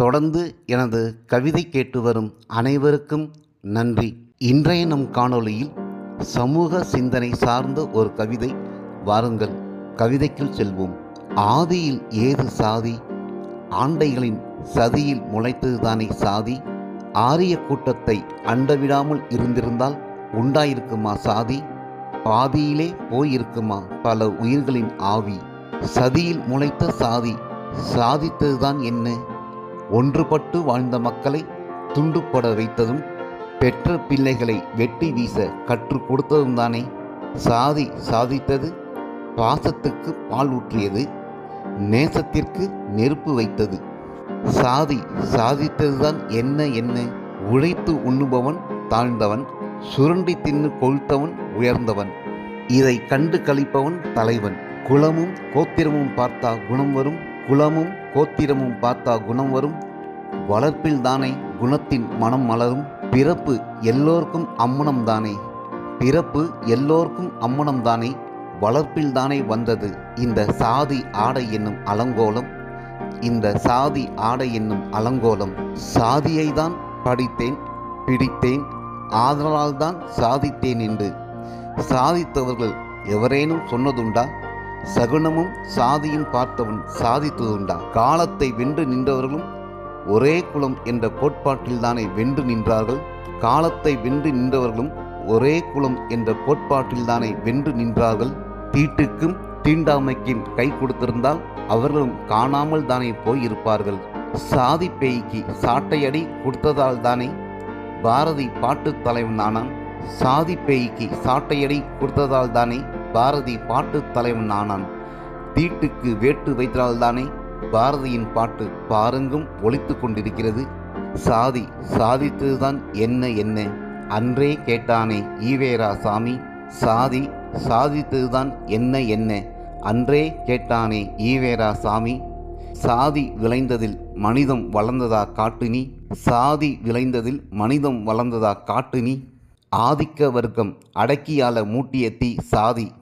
தொடர்ந்து எனது கவிதை கேட்டு வரும் அனைவருக்கும் நன்றி. இன்றைய நம் காணொளியில் சமூக சிந்தனை சார்ந்த ஒரு கவிதை வாருங்கள். கவிதைக்குள் செல்வோம். ஆதியில் ஏது சாதி? ஆண்டைகளின் சதியில் முளைத்ததுதானே சாதி? ஆரிய கூட்டத்தை அண்டவிடாமல் இருந்திருந்தால் உண்டாயிருக்குமா சாதி? பாதியிலே போயிருக்குமா பல உயிர்களின் ஆவி? சதியில் முளைத்த சாதி சாதித்ததுதான் என்ன? ஒன்றுபட்டு வாழ்ந்த மக்களை துண்டுப்பட வைத்ததும் பெற்ற பிள்ளைகளை வெட்டி வீச கற்றுக் கொடுத்ததும் தானே. சாதி சாதித்தது பாசத்துக்கு பால் ஊற்றியது நேசத்திற்கு நெருப்பு வைத்தது. சாதி சாதித்ததுதான் என்ன என்ன உழைத்து உண்ணுபவன் தாழ்ந்தவன் சுருண்டி தின்னு கொழுத்தவன் உயர்ந்தவன். இதை கண்டு கழிப்பவன் தலைவன். குலமும் கோத்திரமும் பார்த்தா குணம் வரும் குலமும் கோத்திரமும் பார்த்தா குணம் வரும். வளர்ப்பில் தானே குணத்தின் மனம் மலரும். பிறப்பு எல்லோருக்கும் அம்மனம் தானே. பிறப்பு எல்லோருக்கும் அம்மனம் தானே. வளர்ப்பில் தானே வந்தது இந்த சாதி ஆடை என்னும் அலங்கோலம். இந்த சாதி ஆடை என்னும் அலங்கோலம். சாதியை தான் படித்தேன் பிடித்தேன் ஆதலால் தான் சாதித்தேன் என்று. சாதித்தவர்கள் எவரேனும் சொன்னதுண்டா? சகுனமும் சாதியும் பார்த்தவன் சாதித்ததுண்டா. காலத்தை வென்று நின்றவர்களும் ஒரே குலம் என்ற கோட்பாட்டில்தானே வென்று நின்றார்கள். காலத்தை வென்று நின்றவர்களும் ஒரே குலம் என்ற கோட்பாட்டில்தானே வென்று நின்றார்கள். தீட்டுக்கும் தீண்டாமைக்கும் கை கொடுத்திருந்தால் அவர்களும் காணாமல் தானே போயிருப்பார்கள். சாதி பேய்க்கு சாட்டையடி கொடுத்ததால் தானே பாரதி பாட்டுத் தலைவனானான். சாதி பேய்க்கு சாட்டையடி கொடுத்ததால் தானே பாரதி பாட்டுத் தலைவன் ஆனான் தீட்டுக்கு வேட்டு வைத்தால்தானே பாரதியின் பாட்டு பாருங்கும் ஒழித்து கொண்டிருக்கிறது. சாதி சாதித்ததுதான் என்ன என்ன? அன்றே கேட்டானே ஈவேரா சாமி. சாதி சாதித்ததுதான் என்ன என்ன? அன்றே கேட்டானே ஈவேரா சாமி. சாதி விளைந்ததில் மனிதம் வளர்ந்ததா காட்டுனி? சாதி விளைந்ததில் மனிதம் வளர்ந்ததா காட்டுனி? ஆதிக்க வர்க்கம் அடக்கியால மூட்டிய தீ சாதி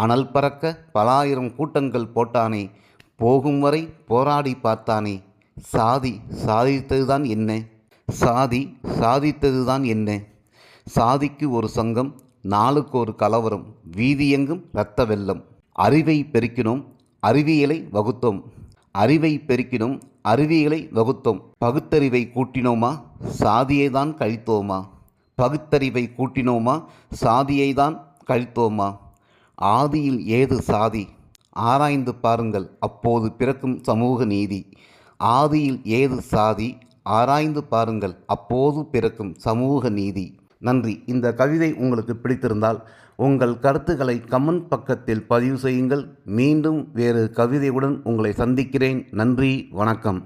அனல் பறக்க பலாயிரம் கூட்டங்கள் போட்டானே போகும் வரை போராடி பார்த்தானே சாதி சாதித்ததுதான் என்ன? சாதி சாதித்ததுதான் என்ன? சாதிக்கு ஒரு சங்கம் நாளுக்கு ஒரு கலவரம் வீதியெங்கும் இரத்த வெள்ளம். அறிவை பெருக்கினோம் அறிவியலை வகுத்தோம். அறிவை பெருக்கினோம் அறிவியலை வகுத்தோம். பகுத்தறிவை கூட்டினோமா சாதியை தான் கழித்தோமா? பகுத்தறிவை கூட்டினோமா சாதியை தான் கழித்தோமா? ஆதியில் ஏது சாதி? ஆராய்ந்து பாருங்கள் அப்போது பிறக்கும் சமூக நீதி. ஆதியில் ஏது சாதி? ஆராய்ந்து பாருங்கள் அப்போது பிறக்கும் சமூக நீதி. நன்றி. இந்த கவிதை உங்களுக்கு பிடித்திருந்தால் உங்கள் கருத்துக்களை கமெண்ட் பக்கத்தில் பதிவு செய்யுங்கள். மீண்டும் வேறு கவிதையுடன் உங்களை சந்திக்கிறேன். நன்றி வணக்கம்.